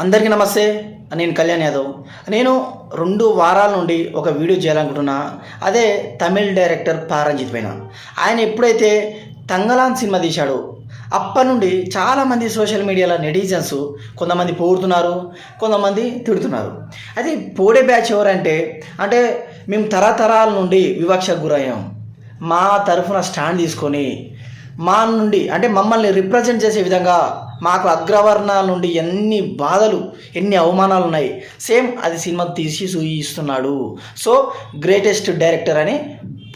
అందరికీ నమస్తే. నేను కళ్యాణ్ యాదవ్. నేను రెండు వారాల నుండి ఒక వీడియో చేయాలనుకుంటున్నా. అదే తమిళ్ డైరెక్టర్ పారంజిత్ పైన ఆయన ఎప్పుడైతే తంగలాన్ సినిమా తీశాడో అప్పటి నుండి చాలామంది సోషల్ మీడియాలో నెటిజన్స్ కొంతమంది పోడుతున్నారు కొంతమంది తిడుతున్నారు. అది పోడే బ్యాచ్ ఎవరంటే అంటే మేము తరతరాల నుండి వివక్షకు గురయ్యాం. మా తరఫున స్టాండ్ తీసుకొని మా నుండి అంటే మమ్మల్ని రిప్రజెంట్ చేసే విధంగా మాకు అగ్రవర్ణాల నుండి ఎన్ని బాధలు ఎన్ని అవమానాలు ఉన్నాయి సేమ్ అది సినిమా తీసి చూయిస్తున్నాడు. సో గ్రేటెస్ట్ డైరెక్టర్ అని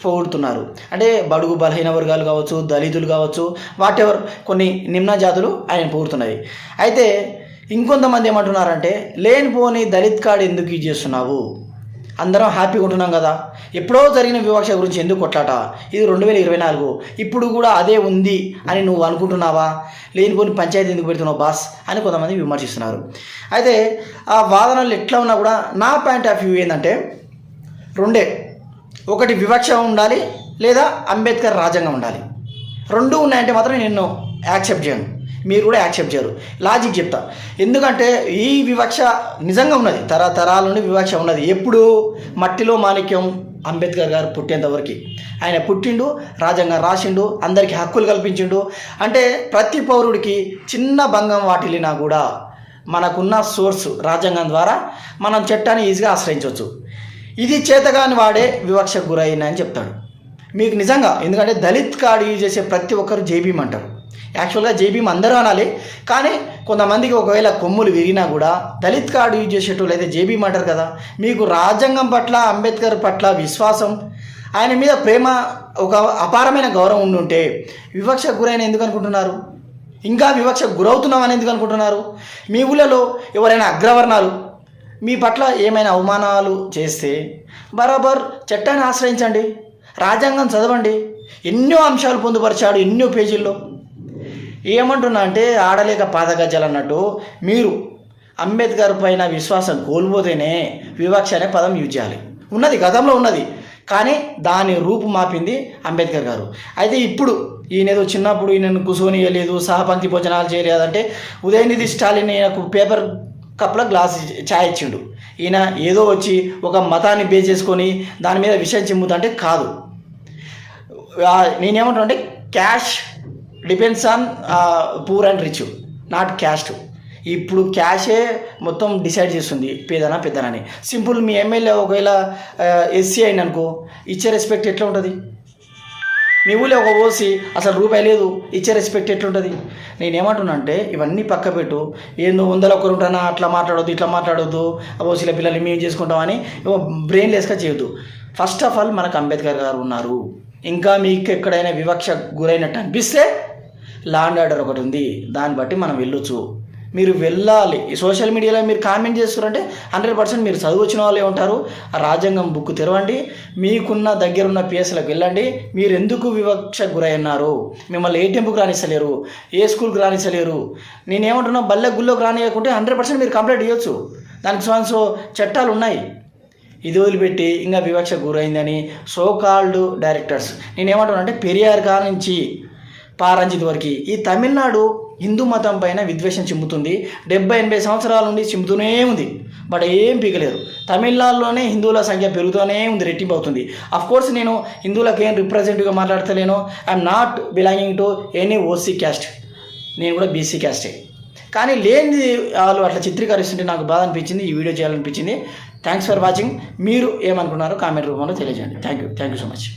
పోగొడుతున్నారు. అంటే బడుగు బలహీన వర్గాలు కావచ్చు దళితులు కావచ్చు వాట్ ఎవర్ కొన్ని నిమ్న జాతులు ఆయన పోగుతున్నాయి అయితే ఇంకొంతమంది ఏమంటున్నారంటే లేనిపోని దళిత్ కార్డు ఎందుకు యూజ్ చేస్తున్నావు? అందరం హ్యాపీగా ఉంటున్నాం కదా. ఎప్పుడో జరిగిన వివక్ష గురించి ఎందుకు కొట్లాట? ఇది రెండు వేల ఇరవై నాలుగు. ఇప్పుడు కూడా అదే ఉంది అని నువ్వు అనుకుంటున్నావా? లేనిపోని పంచాయతీ ఎందుకు పెడుతున్నావు బాస్? అని కొంతమంది విమర్శిస్తున్నారు. అయితే ఆ వాదనలు ఎట్లా ఉన్నా కూడా నా పాయింట్ ఆఫ్ వ్యూ ఏంటంటే రెండే. ఒకటి వివక్ష ఉండాలి లేదా అంబేద్కర్ రాజ్యాంగం ఉండాలి. రెండు ఉన్నాయంటే మాత్రం నేను యాక్సెప్ట్ చేయను. మీరు కూడా యాక్సెప్ట్ చేయరు. లాజిక్ చెప్తా. ఎందుకంటే ఈ వివక్ష నిజంగా ఉన్నది. తరతరాల నుండి వివక్ష ఉన్నది. ఎప్పుడు? మట్టిలో మాణిక్యం అంబేద్కర్ గారు పుట్టేంతవరకు ఆయన పుట్టిండు రాజ్యాంగం రాసిండు అందరికీ హక్కులు కల్పించిండు. అంటే ప్రతి పౌరుడికి చిన్న భంగం వాటిల్లినా కూడా మనకున్న సోర్సు రాజ్యాంగం ద్వారా మనం చట్టాన్ని ఈజీగా ఆశ్రయించవచ్చు. ఇది చేతగాని వాడే వివక్షకు గురైన అని చెప్తాడు. మీకు నిజంగా ఎందుకంటే దళిత్ కార్డు యూజ్ చేసే ప్రతి ఒక్కరు జేబీమ్ అంటారు. యాక్చువల్గా జేబీఎం అందరూ అనాలి. కానీ కొంతమందికి ఒకవేళ కొమ్ములు విరిగినా కూడా దళిత్ కార్డు యూజ్ చేసేటోళ్ళు అయితే జేబీఎం అంటారు కదా. మీకు రాజ్యాంగం పట్ల అంబేద్కర్ పట్ల విశ్వాసం ఆయన మీద ప్రేమ ఒక అపారమైన గౌరవం ఉండుంటే వివక్ష గురైన ఎందుకు అనుకుంటున్నారు? ఇంకా వివక్ష గురవుతున్నాం అని ఎందుకు అనుకుంటున్నారు? మీ ఊళ్ళలో ఎవరైనా అగ్రవర్ణాలు మీ పట్ల ఏమైనా అవమానాలు చేస్తే బరాబర్ చట్టాన్ని ఆశ్రయించండి. రాజ్యాంగం చదవండి. ఎన్నో అంశాలు పొందుపరిచాడు ఎన్నో పేజీల్లో. ఏమంటున్నా అంటే ఆడలేక పాదగజ్జలు అన్నట్టు మీరు అంబేద్కర్ పైన విశ్వాసం కోల్పోతేనే వివక్ష అనే పదం యూజ్ చేయాలి. ఉన్నది గతంలో ఉన్నది. కానీ దాని రూపు మాపింది అంబేద్కర్ గారు. అయితే ఇప్పుడు ఈయన ఏదో చిన్నప్పుడు ఈయనను కూర్చొని లేదు సహపంక్తి భోజనాలు చేయలేదంటే ఉదయనిధి స్టాలిన్ ఈయనకు పేపర్ కప్లో గ్లాస్ ఛాయ్ ఇచ్చిండు. ఈయన ఏదో వచ్చి ఒక మతాన్ని బేస్ చేసుకొని దాని మీద విషయం చిమ్ముతుంటే కాదు. నేనేమంటున్నా అంటే cash depends on poor and rich not caste ఇప్పుడు క్యాషే మొత్తం డిసైడ్ చేస్తుంది పేదనా పెద్దనని. సింపుల్ మీ ఎమ్మెల్యే ఒకవేళ uh, ఎస్సీ అయింది అనుకో ఇచ్చే రెస్పెక్ట్ ఎట్లా ఉంటుంది? మీ ఊళ్ళో ఒక ఓసి అసలు రూపాయి లేదు ఇచ్చే రెస్పెక్ట్ ఎట్లుంటుంది నేనేమంటున్నా అంటే ఇవన్నీ పక్క పెట్టు. ఏందో వందల ఒకరు ఉంటానా అట్లా మాట్లాడొద్దు ఇట్లా మాట్లాడొద్దు. ఓసీల పిల్లలు మేము చేసుకుంటామని బ్రెయిన్ లెస్గా చేయొద్దు. ఫస్ట్ ఆఫ్ ఆల్ మనకు అంబేద్కర్ గారు ఉన్నారు. ఇంకా మీకు ఎక్కడైనా వివక్ష గురైనట్టు అనిపిస్తే లాండ్ ఆర్డర్ ఒకటి ఉంది. దాన్ని బట్టి మనం వెళ్ళొచ్చు. మీరు వెళ్ళాలి. ఈ సోషల్ మీడియాలో మీరు కామెంట్ చేస్తారంటే హండ్రెడ్ పర్సెంట్ మీరు చదువు వచ్చిన వాళ్ళే ఉంటారు. ఆ రాజ్యాంగం బుక్ తెరవండి. మీకున్న దగ్గరున్న పిఎస్లకు వెళ్ళండి. మీరు ఎందుకు వివక్ష గురైనారు మిమ్మల్ని ఏ టెంపుకి రానిస్తలేరు. ఏ స్కూల్కి రాణిస్తలేరు నేనేమంటున్నా బల్లె గుళ్ళోకి రానియకుంటే హండ్రెడ్ పర్సెంట్ మీరు కంప్లైంట్ ఇవ్వచ్చు దానికి సో సో చట్టాలు ఉన్నాయి ఇది వదిలిపెట్టి ఇంకా వివక్ష గురైందని సో కాల్డ్ డైరెక్టర్స్ నేనేమంటున్నా అంటే పెరియార్ కా నుంచి పారంజిత్ వరకు. ఈ తమిళనాడు హిందూ మతం పైన విద్వేషం చిమ్ముతుంది. డెబ్బై ఎనభై సంవత్సరాల నుండి చిమ్ముతూనే ఉంది. బట్ ఏం పీకలేరు. తమిళనాడులోనే హిందువుల సంఖ్య పెరుగుతూనే ఉంది రెట్టింపు అవుతుంది అఫ్ కోర్స్ నేను హిందువులకు ఏం రిప్రజెంటివ్గా మాట్లాడతలేను. I'm not belonging to any OC caste నేను కూడా బీసీ క్యాస్టే కానీ లేనిది వాళ్ళు అట్లా చిత్రీకరిస్తుంటే నాకు బాధ అనిపించింది ఈ వీడియో చేయాలనిపించింది. థ్యాంక్స్ ఫర్ వాచింగ్ మీరు ఏమనుకున్నారో కామెంట్ రూపంలో తెలియజేయండి. Thank you thank you so much